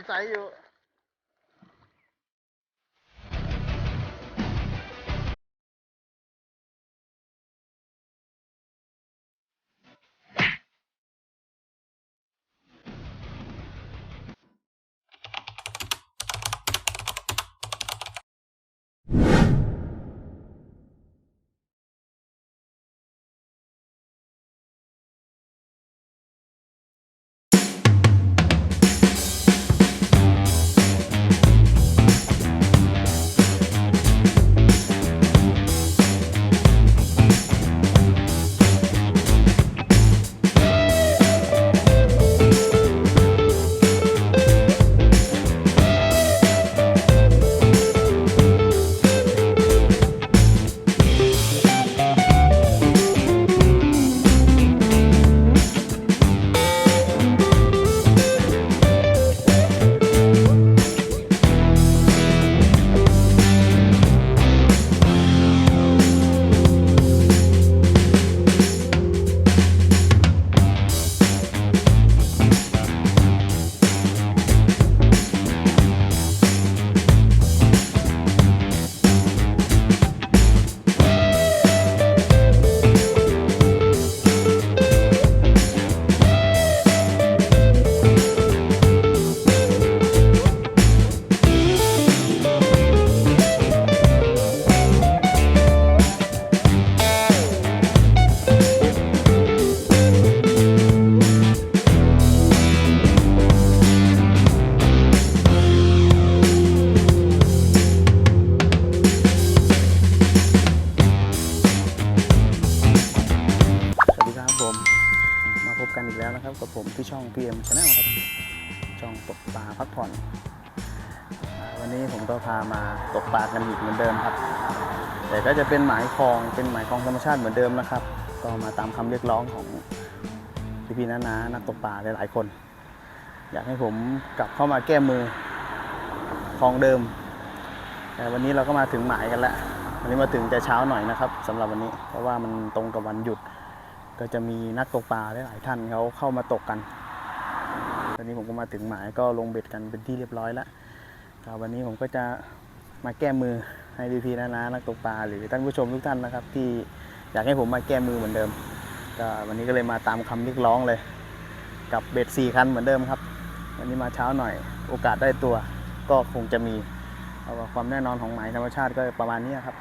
กี่ไซ ช่อง PM Channel ครับช่องตกปลาพักผ่อน วันนี้ผมก็พามาตกปลากันอีกเหมือนเดิมครับ แต่ก็จะเป็นหมายคลองเป็นหมายคลองธรรมชาติเหมือนเดิมนะครับ ก็มาตามคำเรียกร้องของพี่ๆน้าๆนักตกปลาหลายๆคน อยากให้ผมกลับเข้ามาแก้มือคลองเดิม แต่วันนี้เราก็มาถึงหมายกันแล้ววันนี้มาถึงแต่เช้าหน่อยนะครับสำหรับวันนี้เพราะว่ามันตรงกับวันหยุด ก็จะมีนักตกปลาหลายๆท่านเขาเข้ามาตกกัน วันนี้ผมก็มาถึงหมายก็ลงเบ็ดกันเป็นที่เรียบร้อยแล้ววันนี้ผมก็จะมาแก้มือให้พี่ๆนะนะนักตกปลาหรือท่านผู้ชมทุกท่านนะครับ ที่อยากให้ผมมาแก้มือเหมือนเดิมก็วันนี้ก็เลยมาตามคำเรียกร้องเลย กับเบ็ดสี่คันเหมือนเดิมครับ วันนี้มาเช้าหน่อย โอกาสได้ตัวก็คงจะมีเอาความแน่นอนของหมายธรรมชาติก็ประมาณนี้ครับ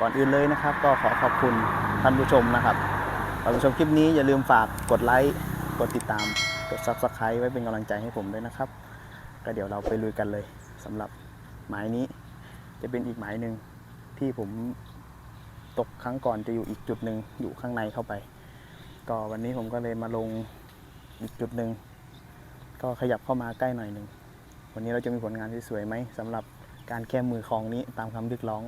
ก่อนอื่นเลยนะครับ ก็ขอขอบคุณท่านผู้ชมนะครับท่านผู้ชมคลิปนี้อย่าลืมฝากกดไลค์กดติดตาม กด Subscribe ไว้เป็นกำลังใจให้ผมด้วยนะครับ ก็เดี๋ยวเราไปลุยกันเลยสำหรับหมายนี้จะเป็นอีกหมายหนึ่งที่ผมตกครั้งก่อนจะอยู่อีกจุดหนึ่งอยู่ข้างในเข้าไป ก็วันนี้ผมก็เลยมาลงอีกจุดหนึ่งก็ขยับเข้ามาใกล้หน่อยหนึ่งวันนี้เราจะมีผลงานที่สวยไหมสำหรับการแก้มือคลองนี้ตามคำเรียกร้อง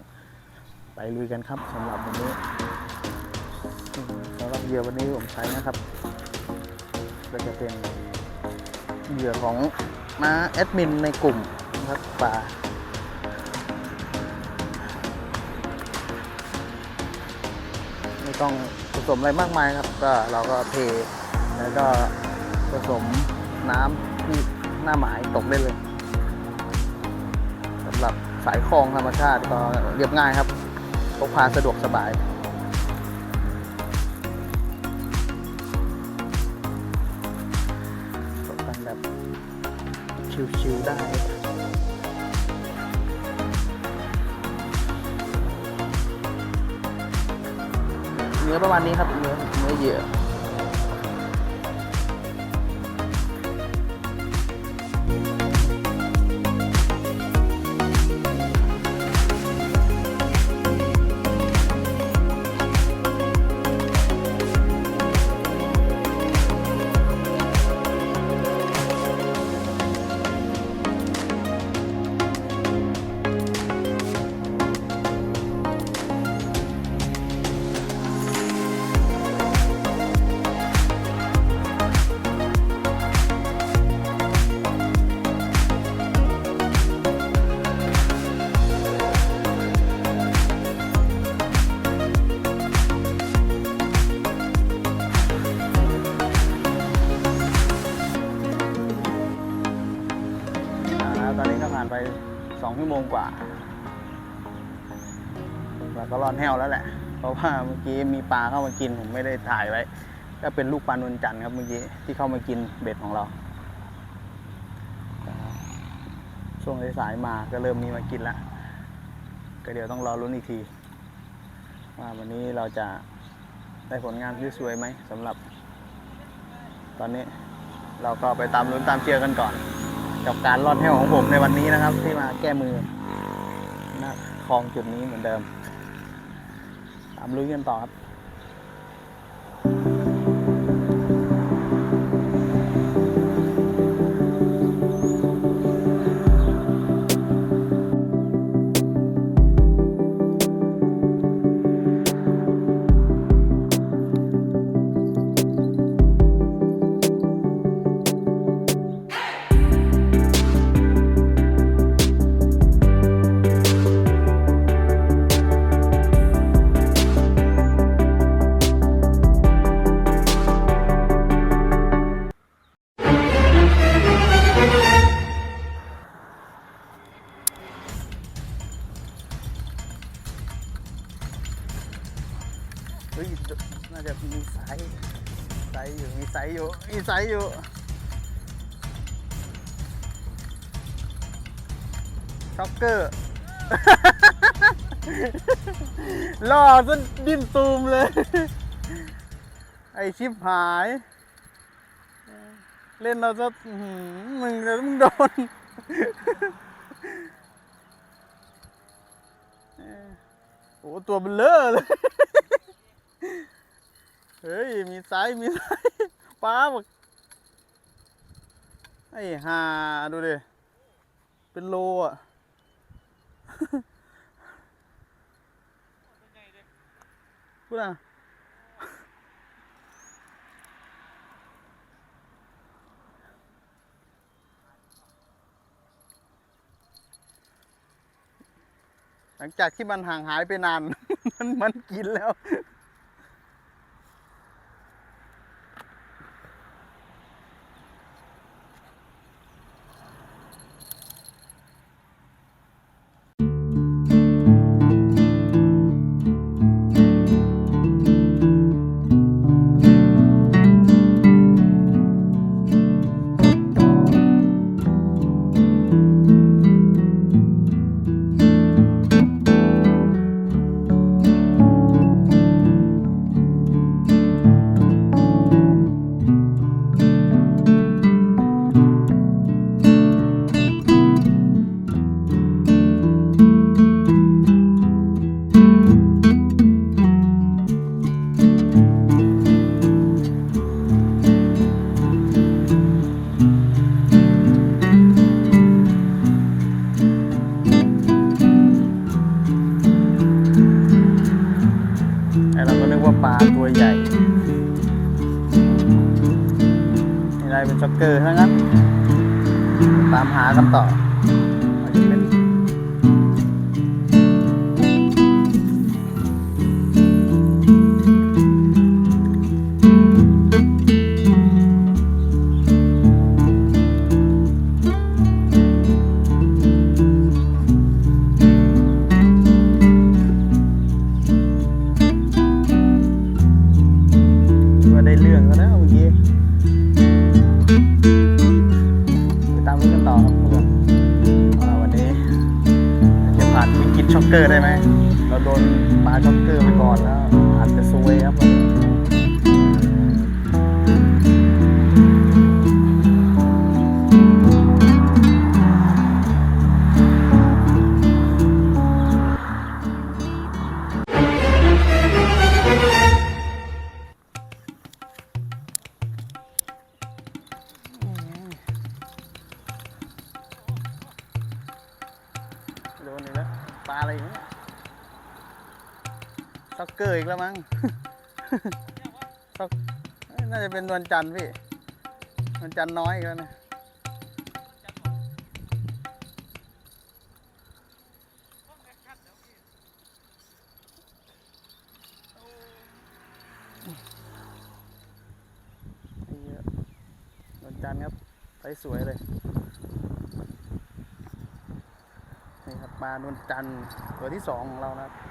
ไปลุยกันครับสำหรับวันนี้สำหรับเหยื่อวันนี้ผมใช้นะครับ ก็จะเป็นเหยื่อของมาแอดมินในกลุ่มนะครับป่าไม่ต้องผสมอะไรมากมายครับ ก็เราก็เทแล้วก็ผสมน้ำที่หน้าหมายตกได้เลยสำหรับสายคลองธรรมชาติก็เรียบง่ายครับพกพาสะดวกสบาย ชิวๆได้เนื้อประมาณนี้ครับเนื้อเนื้อเยอะ เราก็รอดแห้วแล้วแหละ เพราะว่าเมื่อกี้มีปลาเข้ามากินผมไม่ได้ถ่ายไว้ ก็เป็นลูกปลานวลจันทร์ครับเมื่อกี้ที่เข้ามากินเบ็ดของเรา ช่วงสายๆมาก็เริ่มมีมากินแล้วก็เดี๋ยวต้องรอรุ้นอีกที ว่าวันนี้เราจะได้ผลงานที่สวยไหมสำหรับ ตอนนี้เราก็ไปตามลุ้นตามเชียร์กันก่อน กับการรอดแห้วของผมในวันนี้นะครับ ที่มาแก้มือนะคลองจุดนี้เหมือนเดิมตามลุ้กันต่อครับ ฮ้ยน่าจะมีไซส์ไซส์อยู่ มีไซส์อยู่ มีไซส์อยู่ ช็อกเกอร์ ล่อจนดิ้นตูมเลย ไอชิบหาย เล่นเราจะมึงแล้วมึงโดนโอ้ตัวเบลเลอร์เลย เฮ้ย มีไซส์มีไซส์ป้าบอกไอ้ห่าดูดิ เป็นโลอะพูดอะหลังจากที่มันห่างหายไปนาน มันมันกินแล้ว แล้วมั้งช็อกน่าจะเป็นนวลจันทร์พี่นวลจันทร์น้อยอีกแล้วนะไอ้เหี้ยนวลจันทร์ครับไซส์สวยเลย นี่ครับปลานวลจันทร์ตัวที่สองของเรานะครับ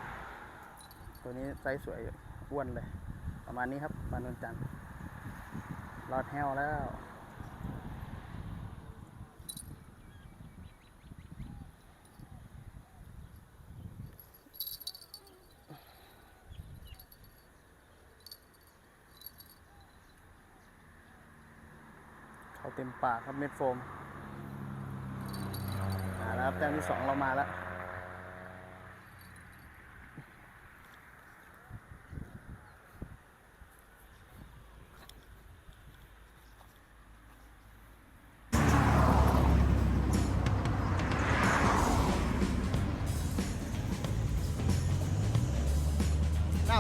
ตัวนี้ไซส์สวยอ้วนเลย ประมาณนี้ครับปลานวลจันทร์รอดแห้วแล้ว เขาเต็มปากครับเม็ดโฟมมาแล้วครับแต้มที่สองเรามาแล้ว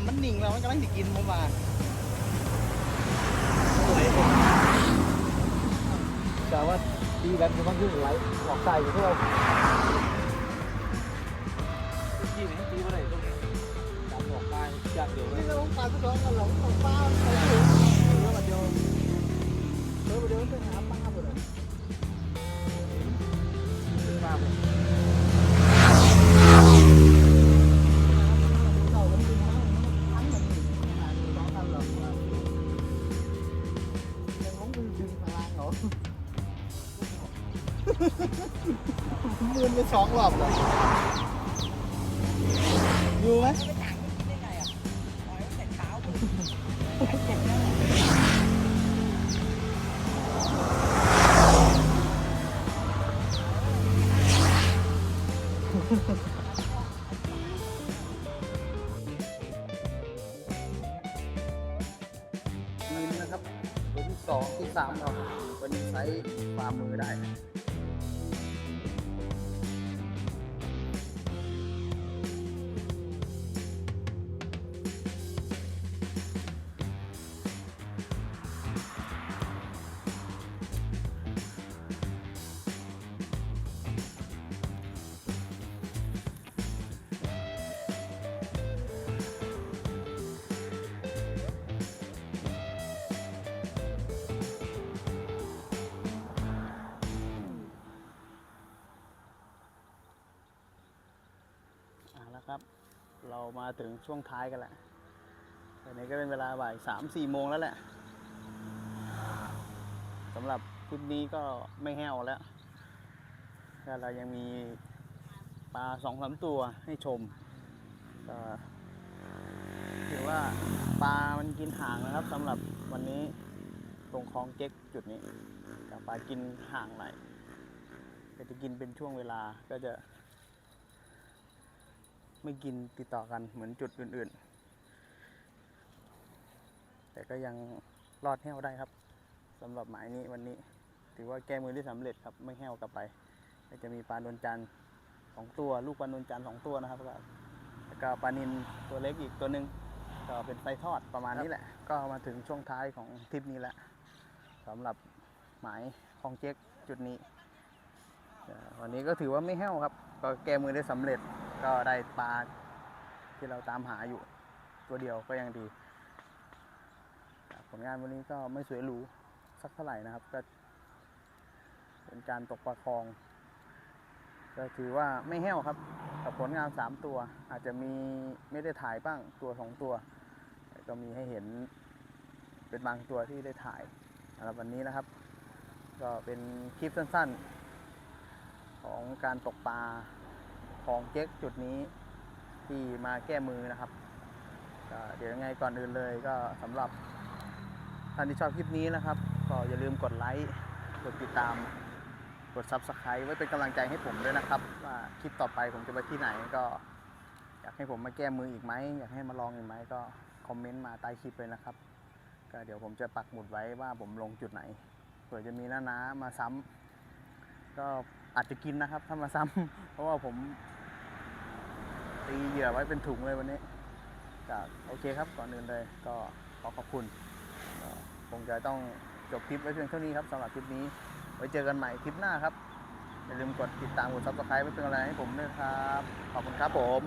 ำมันนิ่งแล้วมันกำลังจะกินผมมาแต่ว่าดีแบบมันขึ้นไหลออกใส่อยู่ที่เราที่ไหนตีมาไหนตรงนี้ตามหลอกได้จากเดียวเลนี่เราปลาทุกดอกกันหลงของปลาใส่ถุงแล้วมาเดียวเออมาเดียวไปหาปลา อ ครับ เรามาถึงช่วงท้ายกันแล้วตอนนี้ก็เป็นเวลาบ่ายสามสี่โมงแล้วแหละสำหรับคลิปนี้ก็ไม่แห้วแล้วก็เรายังมีปลาสองสามตัวให้ชมก็ถือว่าปลามันกินห่างนะครับสำหรับวันนี้ตรงคลองเจ๊กจุดนี้ปลากินห่างหน่อยก็จะกินเป็นช่วงเวลาก็จะ ไม่กินติดต่อกันเหมือนจุดอื่น ๆ แต่ก็ยังรอดแห้วได้ครับสำหรับหมายนี้วันนี้ ถือว่าแก้มือได้สำเร็จครับไม่แห้วกลับไปก็จะมีปลาโดนจันทร์สองตัว ลูกปลาโดนจันทร์สองตัวนะครับแล้วก็ปลานินตัวเล็กอีกตัวหนึ่งก็เป็นไฟทอดประมาณนี้แหละ ก็มาถึงช่วงท้ายของทริปนี้แหละสำหรับหมายคลองเจ๊กจุดนี้วันนี้ก็ถือว่าไม่แห้วครับ ก็แก้มือได้สำเร็จ ก็ได้ปลาที่เราตามหาอยู่ ตัวเดียวก็ยังดี ผลงานวันนี้ก็ไม่สวยหรูสักเท่าไหร่นะครับ ก็เป็นการตกปลาคลอง ก็ถือว่าไม่แห้วครับ กับผลงาน3ตัว อาจจะมีไม่ได้ถ่ายบ้างตัวสองตัว ก็มีให้เห็นเป็นบางตัวที่ได้ถ่ายสำหรับวันนี้นะครับ ก็เป็นคลิปสั้น ๆ ของการตกปลา ของเจ๊กจุดนี้ที่มาแก้มือนะครับเดี๋ยวยังไงก่อนอื่นเลยก็สำหรับท่านที่ชอบคลิปนี้นะครับ ก็อย่าลืมกดไลค์กดติดตามกด Subscribe ไว้เป็นกำลังใจให้ผมด้วยนะครับว่าคลิปต่อไปผมจะไปที่ไหนก็อยากให้ผมมาแก้มืออีกไหมอยากให้มาลองอีกไหมก็คอมเมนต์มาใต้คลิปเลยนะครับ ก็เดี๋ยวผมจะปักหมุดไว้ว่าผมลงจุดไหนเผื่อจะมีน้านาๆมาซ้ำก็อาจจะกินนะครับถ้ามาซ้ำเพราะว่าผม ตีเหยื่อไว้เป็นถุงเลยวันนี้จากโอเคครับก่อนอื่นเลยก็ขอขอบคุณคงจะต้องจบคลิปไว้เพียงเท่านี้ครับสำหรับคลิปนี้ ไว้เจอกันใหม่คลิปหน้าครับอย่าลืมกดติดตามกดซับสไครต์ไว้เป็นกำลังใจให้ผมด้วยครับ ขอบคุณครับผม